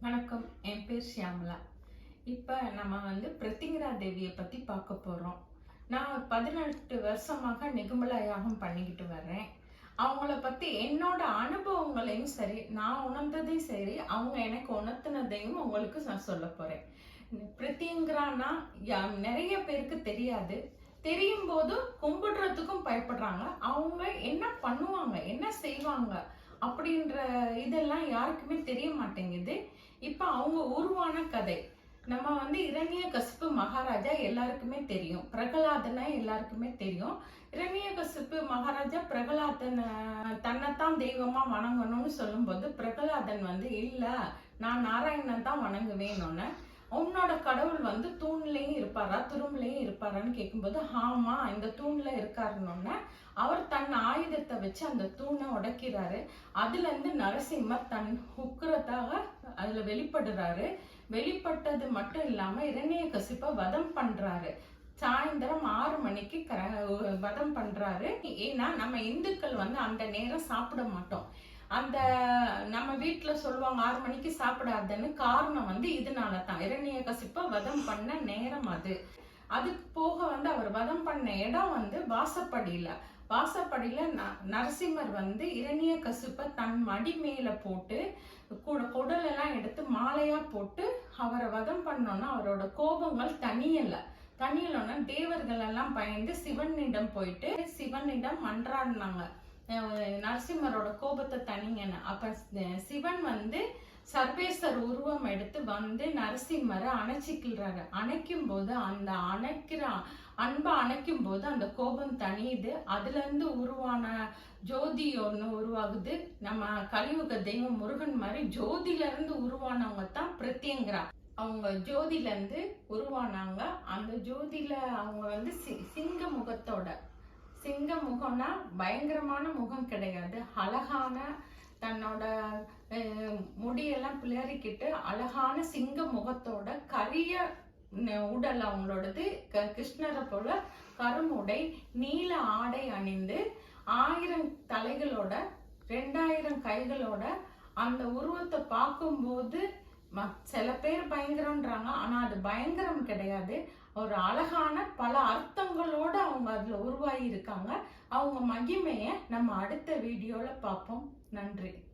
வணக்கம். என் பேர் ஷியாமலா. இப்போ நம்ம வந்து பிரத்திங்கரா தேவியை பற்றி பார்க்க போகிறோம் நான் பதினெட்டு வருஷமாக நிகுமலா யாகம் பண்ணிக்கிட்டு வர்றேன். அவங்கள பற்றி என்னோட அனுபவங்களையும் சரி நான் உணர்ந்ததையும் சரி அவங்க எனக்கு உணர்த்தினதையும் உங்களுக்கு நான் சொல்ல போகிறேன் பிரத்தியங்கரானா யா- நிறைய பேருக்கு தெரியாது. தெரியும் போது கும்பிடுறதுக்கும் பயப்படுறாங்க. அவங்க என்ன பண்ணுவாங்க? என்ன செய்வாங்க? அப்படின்ற இதெல்லாம் யாருக்குமே தெரிய மாட்டேங்குது. உருவான கதை. நம்ம வந்து இரணிய கசிப்பு மகாராஜா எல்லாருக்குமே தெரியும். பிரகலாதனை எல்லாருக்குமே தெரியும். இரணிய கசிப்பு மகாராஜா பிரகலாதன் தன்னைத்தான் தெய்வமா வணங்கணும்னு சொல்லும்போது பிரகலாதன் வந்து இல்ல நான் நாராயணன் தான் வணங்குவேன்னு உன்னோட கடவுள் வந்து தூண்லேயும் இருப்பாரா? துரும்புலயும் இருப்பாரான்னு கேட்கும்போது ஆமா இந்த தூண்ல இருக்காருன்னொன்ன அவர் தன் ஆயுதத்தை வச்சு அந்த தூணை உடைக்கிறாரு. அதுல இருந்து நரசிம்மர் தன் உக்கிரத்தாக அதுல வெளிப்படுறாரு. வெளிப்பட்டது மட்டும் இல்லாம இரணிய கசிப்ப வதம் பண்றாரு. சாயந்தரம் ஆறு மணிக்கு கர- வதம் பண்றாரு. ஏன்னா நம்ம இந்துக்கள் வந்து அந்த நேரம் சாப்பிட மாட்டோம். அந்த நம்ம வீட்டுல சொல்லுவாங்க ஆறு மணிக்கு சாப்பிடாதன்னு காரணம் வந்து இதனால தான் இரணிய கசிப்ப வதம் பண்ண நேரம் அது. அதுக்கு போக வந்து அவர் வதம் பண்ண இடம் வந்து வாசப்படியில. வாசப்படியில ந- நரசிம்மர் வந்து இரணிய கசிப்ப தன் மடி மேல போட்டு கூட குடலெல்லாம் எடுத்து மாலையா போட்டு அவரை வதம் பண்ணோன்னா அவரோட கோபங்கள் தனியலை தனியலன்னா தேவர்கள் எல்லாம் பயந்து சிவனிடம் போயிட்டு சிவனிடம் மன்றாடினாங்க நரசிம்மரோட கோபத்தை தனிங்கன்னு அப்ப சிவன் வந்து சர்வேஸ்வர் உருவம் எடுத்து வந்து நரசிம்மரை அணைச்சிக்கிறாரு அணைக்கும் போது அந்த அணைக்கிற அன்பை அணைக்கும் போது அந்த கோபம் தனியுது அதுல இருந்து உருவான ஜோதி ஒண்ணு உருவாகுது. நம்ம கலியுக தெய்வம் முருகன் மாதிரி ஜோதில இருந்து உருவானவங்க தான் பிரத்யங்கரா. அவங்க ஜோதில இருந்து உருவானாங்க. அந்த ஜோதியில அவங்க வந்து சி- சிங்க முகத்தோட சிங்க முகம்னா பயங்கரமான முகம் கிடையாது. அழகான தன்னோட முடியெல்லாம் பிளறிக்கிட்டு அழகான சிங்க முகத்தோட கரிய உடல் அவங்களோடது க- கிருஷ்ணரை போல கருமுடை நீல ஆடை அணிந்து ஆயிரம் தலைகளோட ரெண்டாயிரம் கைகளோட அந்த உருவத்தை பார்க்கும்போது சில பேர் பயங்கரம்ன்றாங்க. ஆனால் அது பயங்கரம் கிடையாது. ஒரு அழகான பல அர்த்தங்களோடு அவங்க அதில் உருவாகி இருக்காங்க. அவங்க மகிமையை நம்ம அடுத்த வீடியோவில் பார்ப்போம். நன்றி.